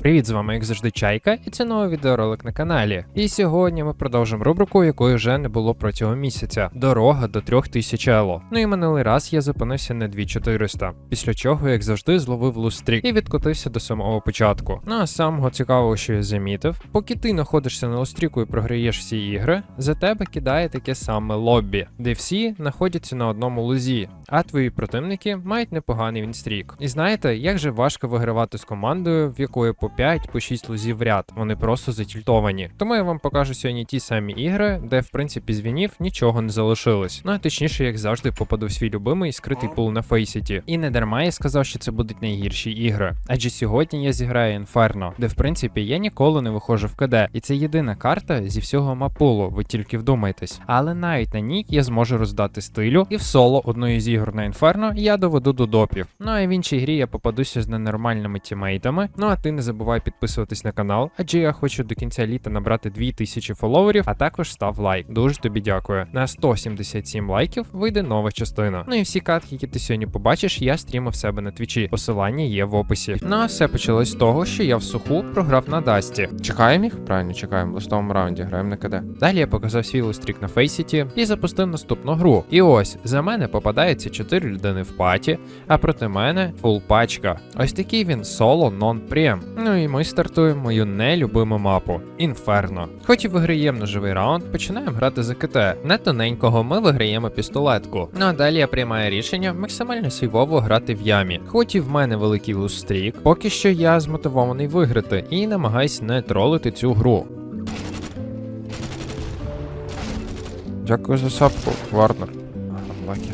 Привіт, з вами як завжди Чайка, і це новий відеоролик на каналі. І сьогодні ми продовжимо рубрику, якої вже не було протягом місяця. Дорога до 3000 ело. Ну і минулий раз я зупинився на 2400, після чого, як завжди, зловив лустрік і відкотився до самого початку. Ну а самого цікавого, що я замітив, поки ти знаходишся на лустріку і програєш всі ігри, за тебе кидає таке саме лоббі, де всі знаходяться на одному лузі, а твої противники мають непоганий вінстрік. І знаєте, як же важко вигравати з командою, в якої по 5 по 6 лузів в ряд. Вони просто затільтовані. Тому я вам покажу сьогодні ті самі ігри, де в принципі з вінів нічого не залишилось. Ну а точніше, як завжди, попаду в свій любимий скритий пул на Фейсіті. І не дарма я сказав, що це будуть найгірші ігри. Адже сьогодні я зіграю Inferno, де в принципі я ніколи не виходжу в КД. І це єдина карта зі всього мапулу, ви тільки вдумайтесь. Але навіть на нік я зможу роздати стилю, і в соло одної з ігор на Inferno я доведу до допів. Ну а в іншій грі я попадуся з ненормальними тімейтами. Ну а ти не забувай підписуватись на канал, адже я хочу до кінця літа набрати 2000 фоловерів, а також став лайк. Дуже тобі дякую. На 177 лайків вийде нова частина. Ну і всі катки, які ти сьогодні побачиш, я стрімив себе на твічі. Посилання є в описі. Ну а все почалось з того, що я в суху програв на Дасті. Чекаємо їх? Правильно, чекаємо. В листовому раунді граємо на КД. Далі я показав свій лустрік на Фейсіті і запустив наступну гру. І ось за мене попадається 4 людини в паті, а проти мене фул пачка. Ось такий він соло нон-прем. І ми стартуємо мою нелюбиму мапу Інферно. Хоч і виграємо живий раунд, починаємо грати за КТ. Не тоненького ми виграємо пістолетку. Ну а далі я приймаю рішення максимально сейвово грати в ямі. Хоч і в мене великий лустрік, поки що я змотивований виграти і намагаюсь не тролити цю гру. Дякую за сапку, Варнер. Анлакі.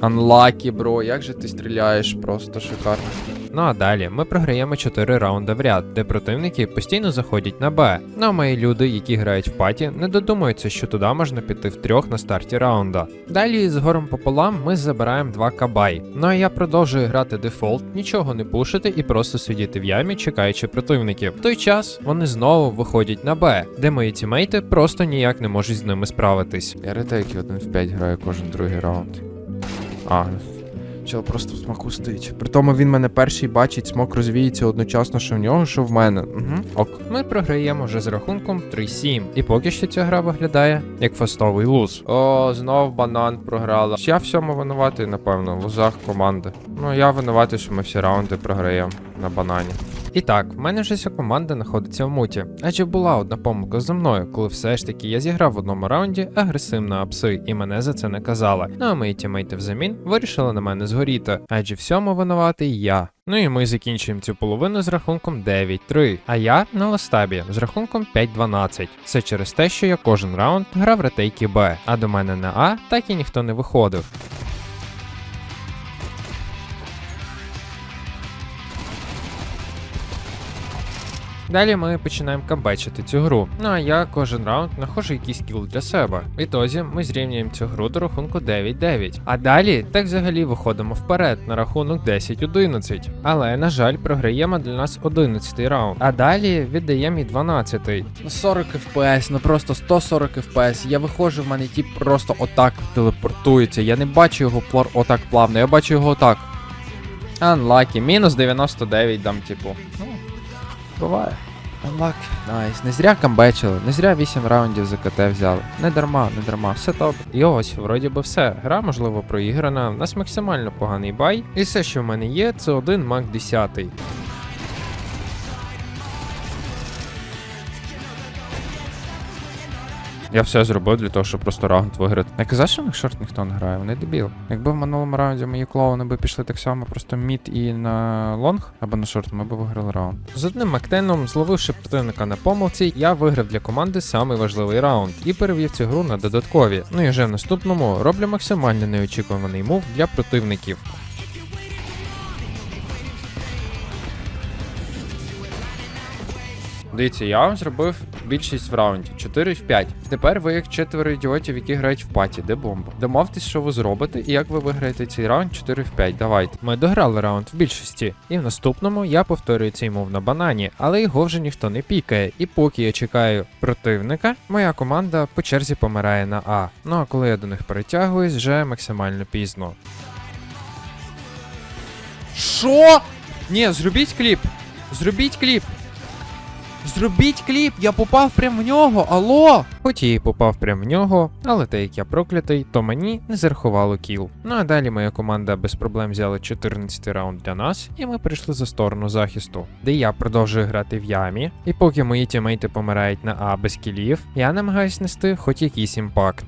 Анлакі, бро, як же ти стріляєш, просто шикарно. Ну а далі ми програємо 4 раунди в ряд, де противники постійно заходять на Б. Ну а мої люди, які грають в паті, не додумуються, що туди можна піти в трьох на старті раунда. Далі з горем пополам ми забираємо 2 кабай. Ну а я продовжую грати дефолт, нічого не пушити і просто сидіти в ямі, чекаючи противників. В той час вони знову виходять на Б, де мої тімейти просто ніяк не можуть з ними справитись. Я ретейки 1 в 5 граю кожен другий раунд. А, Чел просто смаку стоїть. Притому він мене перший бачить, смок розвіється одночасно, що в нього, що в мене. Угу. Ок. Ми програємо вже з рахунком 3-7. І поки що ця гра виглядає як фастовий луз. О, знов банан програла. Я всьому винуватий, напевно, в лузах команди. Ну я винуватий, що ми всі раунди програємо на банані. І так, в мене вже вся команда знаходиться в муті. Адже була одна помилка за мною, коли все ж таки я зіграв в одному раунді агресивно апси, і мене за це наказали. Ну а мої тімейти взамін вирішили на мене згоріти, адже всьому винуватий я. Ну і ми закінчуємо цю половину з рахунком 9-3, а я на ластабі з рахунком 5-12. Це через те, що я кожен раунд грав ретейки Б, а до мене на А так і ніхто не виходив. Далі ми починаємо камбечити цю гру. Ну а я кожен раунд знаходжу якийсь кіл для себе. В ітозі ми зрівнюємо цю гру до рахунку 9-9. А далі так взагалі виходимо вперед на рахунок 10-11. Але, на жаль, програємо для нас 11 раунд. А далі віддаємо і 12. Ну 40 FPS, ну просто 140 FPS. Я виходжу, в мене тіп просто отак телепортується. Я не бачу його плар отак плавно, я бачу його отак. Unlucky, мінус 99 дам, типу. Ну, буває. Unlock. Найс. Не зря камбечили, не зря 8 раундів за КТ взяли. Не дарма, не дарма, все топ. І ось, вроді би все. Гра, можливо, проіграна. У нас максимально поганий бай. І все, що в мене є, це один мак 10. Я все зробив для того, щоб просто раунд виграти. Я казав, що на шорт ніхто не грає, вони дебіл. Якби в минулому раунді мої клоуни би пішли так само, просто мід і на лонг або на шорт, ми б виграли раунд. З одним Мактеном, зловивши противника на помилці, я виграв для команди самий важливий раунд і перевів цю гру на додаткові. Ну і вже в наступному роблю максимально неочікуваний мув для противників. Дивіться, я вам зробив більшість в раунді 4 в 5. Тепер ви як четверо ідіотів, які грають в паті, де бомба. Домовтесь, що ви зробите, і як ви виграєте цей раунд 4 в 5. Давайте. Ми дограли раунд в більшості. І в наступному я повторюю цей мов на банані, але його вже ніхто не пікає. І поки я чекаю противника, моя команда по черзі помирає на А. Ну а коли я до них перетягуюсь, вже максимально пізно. Що? Ні, зробіть кліп. Зробіть кліп! Зробіть кліп! Я попав прямо в нього! Алло! Хоч я і попав прямо в нього, але те як я проклятий, то мені не зарахувало кіл. Ну а далі моя команда без проблем взяла 14-й раунд для нас, і ми прийшли за сторону захисту, де я продовжую грати в ямі, і поки мої тімейти помирають на А без кілів, я намагаюсь нести хоч якийсь імпакт.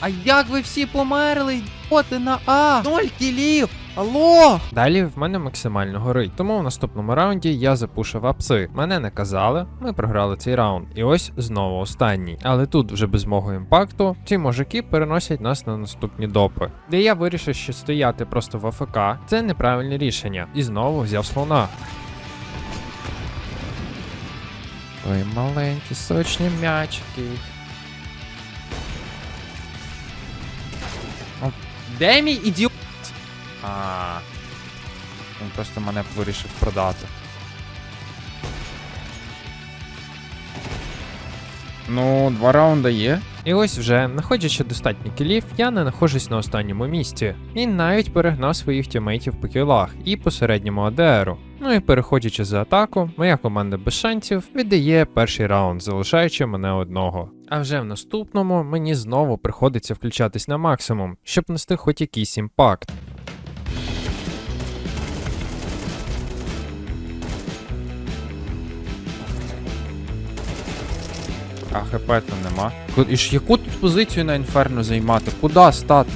А як ви всі померли? Оти на А! Ноль кілів! Алло! Далі в мене максимально горить. Тому в наступному раунді я запушив апси. Мене не казали, ми програли цей раунд. І ось знову останній. Але тут вже без мого імпакту ці мужики переносять нас на наступні допи. Де я вирішив, що стояти просто в АФК це неправильне рішення. І знову взяв слона. Ой, маленькі, сочні м'ячики. Де мій ідіот? А. Він просто мене вирішив продати. Ну, два раунди є. І ось вже, знаходячи достатньо кілів, я не знаходжусь на останньому місці. Він навіть перегнав своїх тімейтів по кілах і по середньому АДРу. Ну і переходячи за атаку, моя команда без шансів віддає перший раунд, залишаючи мене одного. А вже в наступному мені знову приходиться включатись на максимум, щоб нести хоч якийсь імпакт. А хп там нема. І ж яку тут позицію на інферно займати? Куди стати?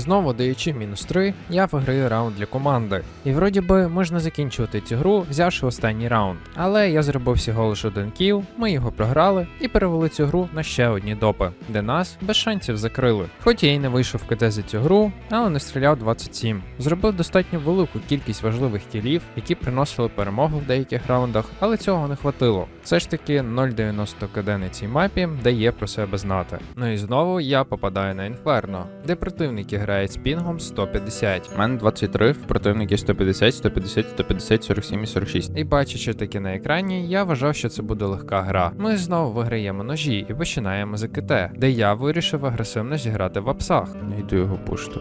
Знову даючи мінус 3, я виграю раунд для команди. І вроді би можна закінчувати цю гру, взявши останній раунд. Але я зробив всього лише один кіл, ми його програли і перевели цю гру на ще одні допи, де нас без шансів закрили. Хоч я й не вийшов в КТ за цю гру, але не стріляв 27. Зробив достатньо велику кількість важливих кілів, які приносили перемогу в деяких раундах, але цього не хватило. Все ж таки 0,90 КД на цій мапі дає про себе знати. Ну і знову я попадаю на інферно, де противники грають з пінгом 150. У мене 23, противники 150, 150, 150, 47 і 46. І бачачи таке на екрані, я вважав, що це буде легка гра. Ми знову виграємо ножі і починаємо з КТ, де я вирішив агресивно зіграти в апсах. Не йду його пушту.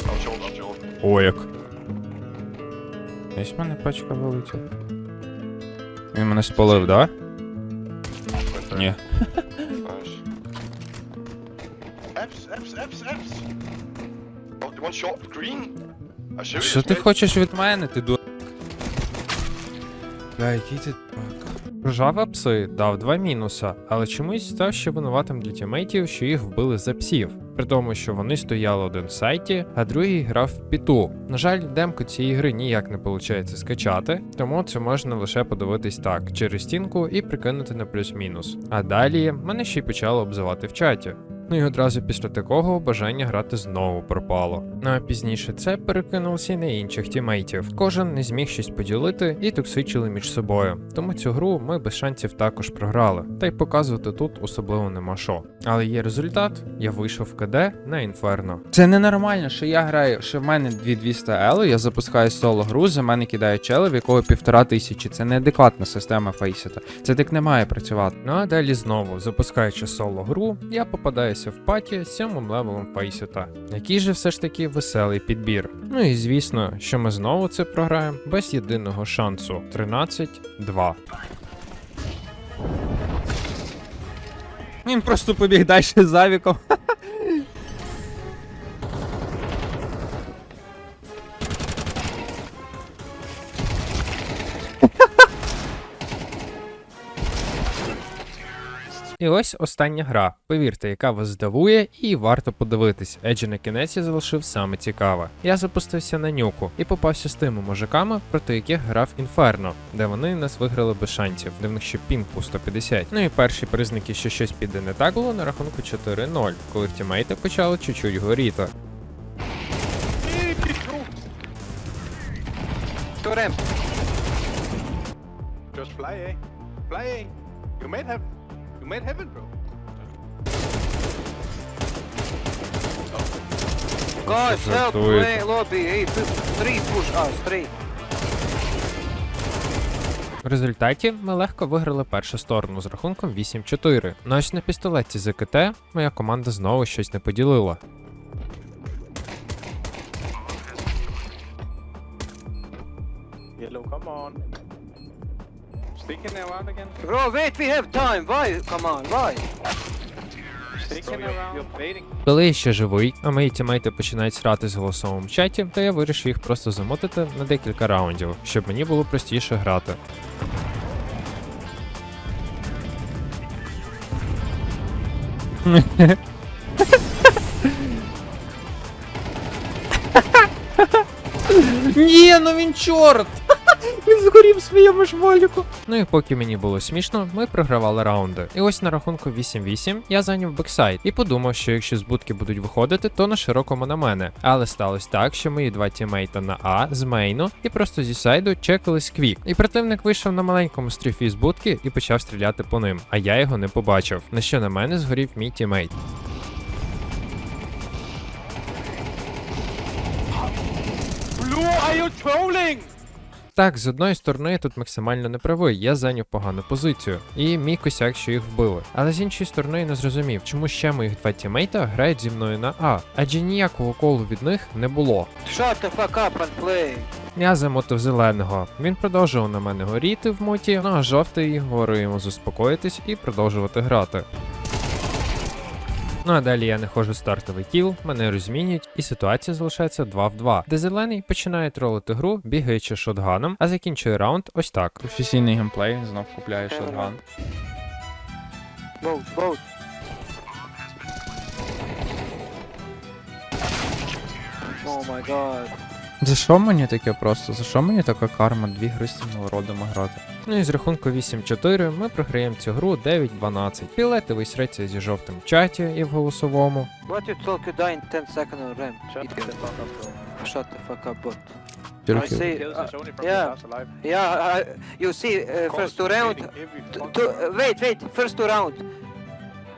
О, як. Десь в мене пачка вилетіла. Він мене спалив, да? Ні. Eps, Eps, Eps, Eps. The one shot green. I shoot Що ти хочеш від мене, ти ду... Бля, який ти... Ржав апси дав два мінуса, але чомусь став ще винуватим для тімейтів, що їх вбили за псів. При тому, що вони стояли один в сайті, а другий грав в піту. На жаль, демку цієї гри ніяк не виходить скачати, тому це можна лише подивитись так через стінку і прикинути на плюс-мінус. А далі мене ще й почало обзивати в чаті. Ну і одразу після такого бажання грати знову пропало. Ну а пізніше це перекинулося й на інших тімейтів. Кожен не зміг щось поділити і токсичили між собою. Тому цю гру ми без шансів також програли. Та й показувати тут особливо нема що. Але є результат, я вийшов в КД на інферно. Це ненормально, що я граю, що в мене 2200 ело, я запускаю соло гру, за мене кидає чели, в якого півтора тисячі. Це неадекватна система фейсіта. Це так не має працювати. Ну а далі знову, запускаючи соло гру, я попадаюся в паті сьомим левелом фейсіта. Який же все ж таки веселий підбір. Ну і звісно, що ми знову це програємо без єдиного шансу 13-2. Він просто побіг далі за віком. І ось остання гра. Повірте, яка вас здивує, і варто подивитись, адже на кінець я залишив саме цікаве. Я запустився на нюку і попався з тими мужиками, проти яких грав Інферно, де вони нас виграли без шансів, де в них ще пінг по 150. Ну і перші признаки, що щось піде не так, було на рахунку 4-0, коли в тімейти почали чуть-чуть горіти. Just fly A. Fly A. You made heaven. Made heaven, bro. Guys, help play lobby. Hey, three push us, three. В результаті ми легко виграли першу сторону з рахунком 8-4. Ну ось на пістолеті ЗКТ моя команда знову щось не поділила. Sticking around again. Bro, wait, we have time. Why? Come on, why? Sticking around. You're baiting. Коли я ще живий, а мої тімейти починають срати з голосовому чаті, то я вирішив їх просто замотити на декілька раундів, щоб мені було простіше грати. Ні, ну він чорт! Він згорів в своєму ж. Ну і поки мені було смішно, ми програвали раунди. І ось на рахунку 8-8 я зайняв бексайд і подумав, що якщо з будки будуть виходити, то на широкому на мене. Але сталося так, що мої два тімейта на А з мейну і просто зі сайду чекали сквік. І противник вийшов на маленькому стріфі з будки і почав стріляти по ним, а я його не побачив. На що на мене згорів мій тімейт. Blue, are you trolling? Так, з одної сторони я тут максимально неправий, я зайняв погану позицію, і мій косяк, що їх вбили. Але з іншої сторони я не зрозумів, чому ще моїх два тімейта грають зі мною на А, адже ніякого колу від них не було. Shut the fuck up and play. Я замотив зеленого. Він продовжував на мене горіти в муті, ну а жовтий говорив йому заспокоїтись і продовжувати грати. Ну а далі я не ходжу стартовий кіл, мене розмінюють, і ситуація залишається 2 в 2, де зелений починає тролити гру, бігаючи шотганом, а закінчує раунд ось так. Професійний геймплей, знов купляє шотган. Boat, boat. Oh my god. За що мені таке просто? За що мені така карма дві гри з цими уродами грати? Ну і з рахунку 8-4 ми програємо цю гру 9-12. Фіолетовий среться зі жовтим в чаті і в голосовому. What you talk you die in 10 seconds on ramp. Shut the fuck up, bro. Shut the fuck up, bot. I see. Uh, yeah. Yeah, I, you see, uh, first two round. Two, uh, wait, wait, first two round.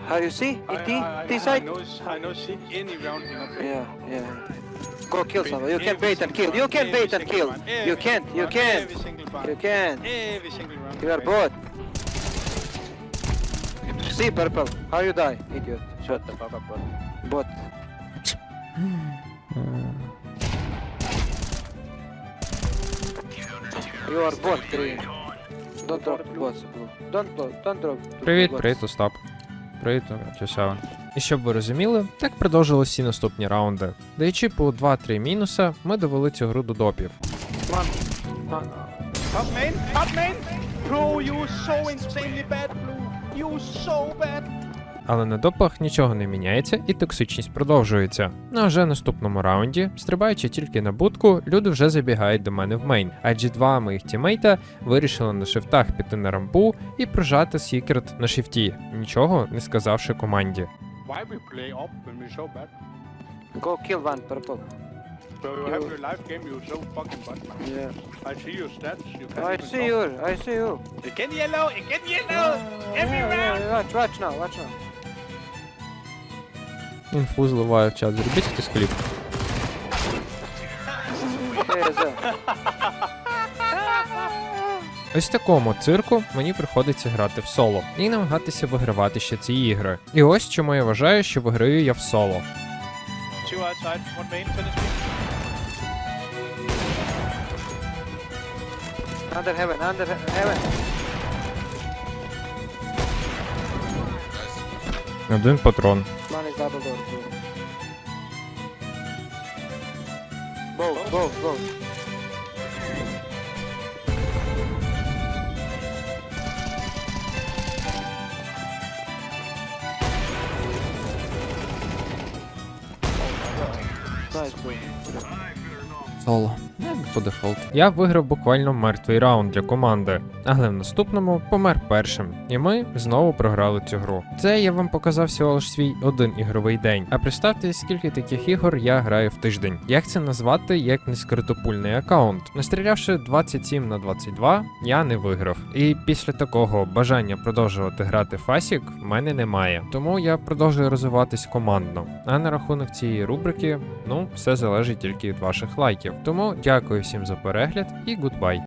How you see? In T, T side? I know I know, see any round Yeah, yeah. Go kill someone. You can bait and kill. You can bait and kill. You can't. You can't. Every single round. You can. Every single round. You are bot. See purple. How you die, idiot? Shut the fuck up, bro. Bot. You are bot, green. Don't drop bots, blue. Don't drop. Don't drop. Привіт, bots. привіт, Остап. Привіт, Чосява. І щоб ви розуміли, так продовжились всі наступні раунди. Даючи по 2-3 мінуса, ми довели цю гру до допів. Але на допах нічого не міняється і токсичність продовжується. Ну а вже в наступному раунді, стрибаючи тільки на будку, люди вже забігають до мене в мейн, адже два моїх тімейта вирішили на шифтах піти на рампу і прожати секрет на шифті, нічого не сказавши команді. Why we play up when we're so bad? Go kill one purple. Bro, you You- have your live game, you're so fucking bad, man. Yeah. I see your stats, you can't I even see drop. you. I see you. Again yellow, again yellow. Every Yeah, yeah, round. yeah, Watch, watch now. Watch now. Інфу зливаю в чат. Зробіть хтось кліп. Ось в такому цирку мені приходиться грати в соло і намагатися вигравати ще ці ігри. І ось чому я вважаю, що виграю я в соло. Under heaven. Under heaven. Один патрон. One is double door. Blue. соло. bro. Соло. По дефолту. Я виграв буквально мертвий раунд для команди, але в наступному помер першим, і ми знову програли цю гру. Це я вам показав всього лиш свій один ігровий день. А представте, скільки таких ігор я граю в тиждень. Як це назвати як не скритопульний аккаунт? Настрілявши 27 на 22, я не виграв. І після такого бажання продовжувати грати фасік в мене немає. Тому я продовжую розвиватись командно. А на рахунок цієї рубрики, ну, все залежить тільки від ваших лайків. Тому дякую всім за перегляд і гудбай.